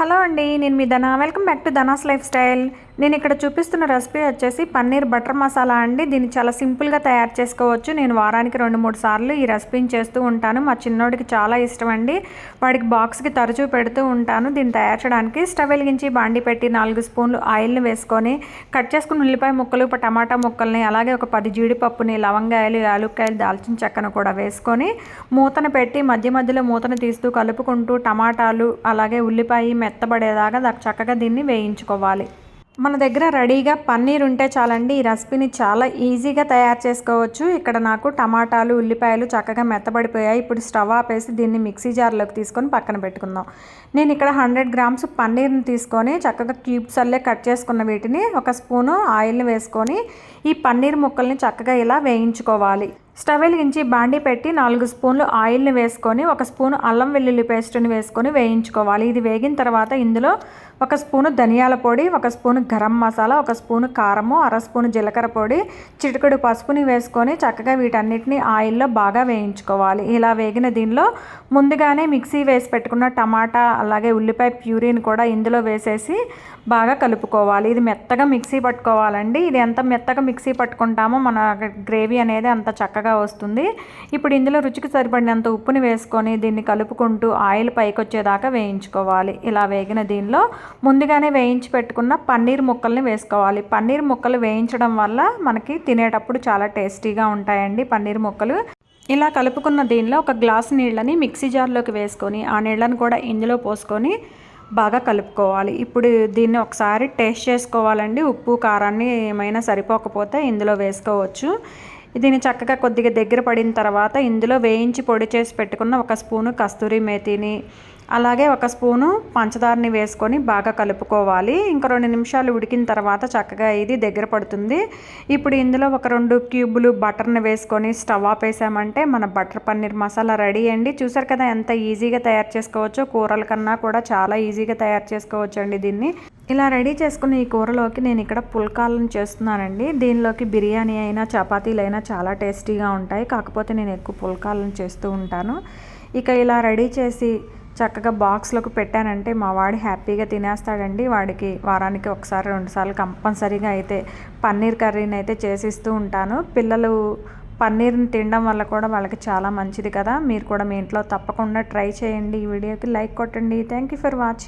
Hello అండి నేను మీ Dhana. Welcome back to Dhana's lifestyle. నేను ఇక్కడ చూపిస్తున్న రెసిపీ వచ్చేసి పన్నీర్ బటర్ మసాలా అండి. దీన్ని చాలా సింపుల్గా తయారు చేసుకోవచ్చు. నేను వారానికి రెండు మూడు సార్లు ఈ రెసిపీని చేస్తూ ఉంటాను. మా చిన్నోడికి చాలా ఇష్టం అండి. వాడికి బాక్స్కి తరచూ పెడుతూ ఉంటాను. దీన్ని తయారు చేయడానికి స్టవ్ వెలిగించి బాండి పెట్టి నాలుగు స్పూన్లు ఆయిల్ని వేసుకొని కట్ చేసుకున్న ఉల్లిపాయ ముక్కలు టమాటా ముక్కల్ని అలాగే ఒక పది జీడిపప్పుని లవంగాయలు యాలుక్కాయలు దాల్చిన చెక్కను కూడా వేసుకొని మూతను పెట్టి మధ్య మధ్యలో మూతను తీస్తూ కలుపుకుంటూ టమాటాలు అలాగే ఉల్లిపాయ మెత్తబడేదాకా చక్కగా దీన్ని వేయించుకోవాలి. మన దగ్గర రెడీగా పన్నీర్ ఉంటే చాలండి. ఈ రెసిపీని చాలా ఈజీగా తయారు చేసుకోవచ్చు. ఇక్కడ నాకు టమాటాలు ఉల్లిపాయలు చక్కగా మెత్తబడిపోయాయి. ఇప్పుడు స్టవ్ ఆపేసి దీన్ని మిక్సీ జార్లోకి తీసుకొని పక్కన పెట్టుకుందాం. నేను ఇక్కడ హండ్రెడ్ గ్రామ్స్ పన్నీర్ని తీసుకొని చక్కగా క్యూబ్స్ అల్లే కట్ చేసుకున్న వీటిని ఒక స్పూను ఆయిల్ని వేసుకొని ఈ పన్నీర్ ముక్కల్ని చక్కగా ఇలా వేయించుకోవాలి. స్టవ్ వెలిగించి బాండి పెట్టి నాలుగు స్పూన్లు ఆయిల్ని వేసుకొని ఒక స్పూన్ అల్లం వెల్లుల్లి పేస్ట్ని వేసుకొని వేయించుకోవాలి. ఇది వేగిన తర్వాత ఇందులో ఒక స్పూను ధనియాల పొడి ఒక స్పూను గరం మసాలా ఒక స్పూను కారము అర స్పూను జీలకర్ర పొడి చిటికెడు పసుపుని వేసుకొని చక్కగా వీటన్నిటిని ఆయిల్లో బాగా వేయించుకోవాలి. ఇలా వేగిన దీనిలో ముందుగానే మిక్సీ వేసి పెట్టుకున్న టమాటా అలాగే ఉల్లిపాయ ప్యూరీని కూడా ఇందులో వేసేసి బాగా కలుపుకోవాలి. ఇది మెత్తగా మిక్సీ పట్టుకోవాలండి. ఇది ఎంత మెత్తగా మిక్సీ పట్టుకుంటామో మన గ్రేవీ అనేది అంత చక్కగా వస్తుంది. ఇప్పుడు ఇందులో రుచికి సరిపడినంత ఉప్పుని వేసుకొని దీన్ని కలుపుకుంటూ ఆయిల్ పైకి వచ్చేదాకా వేయించుకోవాలి. ఇలా వేగిన దీనిలో ముందుగానే వేయించి పెట్టుకున్న పన్నీర్ ముక్కల్ని వేసుకోవాలి. పన్నీర్ ముక్కలు వేయించడం వల్ల మనకి తినేటప్పుడు చాలా టేస్టీగా ఉంటాయండి పన్నీర్ ముక్కలు. ఇలా కలుపుకున్న దీనిలో ఒక గ్లాస్ నీళ్ళని మిక్సీ జార్లోకి వేసుకొని ఆ నీళ్ళని కూడా ఇందులో పోసుకొని బాగా కలుపుకోవాలి. ఇప్పుడు దీన్ని ఒకసారి టేస్ట్ చేసుకోవాలండి. ఉప్పు కారాన్ని ఏమైనా సరిపోకపోతే ఇందులో వేసుకోవచ్చు. దీన్ని చక్కగా కొద్దిగా దగ్గర పడిన తర్వాత ఇందులో వేయించి పొడి చేసి పెట్టుకున్న ఒక స్పూను కస్తూరి మేతిని అలాగే ఒక స్పూను పంచదారని వేసుకొని బాగా కలుపుకోవాలి. ఇంకా రెండు నిమిషాలు ఉడికిన తర్వాత చక్కగా ఇది దగ్గర పడుతుంది. ఇప్పుడు ఇందులో ఒక రెండు క్యూబులు బటర్ని వేసుకొని స్టవ్ ఆపేసామంటే మన బటర్ పన్నీర్ మసాలా రెడీ అండి. చూసారు కదా ఎంత ఈజీగా తయారు చేసుకోవచ్చో? కూరల కన్నా కూడా చాలా ఈజీగా తయారు చేసుకోవచ్చు అండి దీన్ని. ఇలా రెడీ చేసుకున్న ఈ కూరలోకి నేను ఇక్కడ పుల్కాలను చేస్తున్నానండి. దీనిలోకి బిర్యానీ అయినా చపాతీలు అయినా చాలా టేస్టీగా ఉంటాయి. కాకపోతే నేను ఎక్కువ పుల్కాలను చేస్తూ ఉంటాను. ఇక ఇలా రెడీ చేసి చక్కగా బాక్స్లోకి పెట్టానంటే మా వాడు హ్యాపీగా తినేస్తాడండి. వాడికి వారానికి ఒకసారి రెండుసార్లు కంపల్సరీగా అయితే పన్నీర్ కర్రీని అయితే చేసిస్తూ ఉంటాను. పిల్లలు పన్నీర్ని తినడం వల్ల కూడా వాళ్ళకి చాలా మంచిది కదా. మీరు కూడా మీ ఇంట్లో తప్పకుండా ట్రై చేయండి ఈ వీడియోకి. లైక్ కొట్టండి. Thank you for watching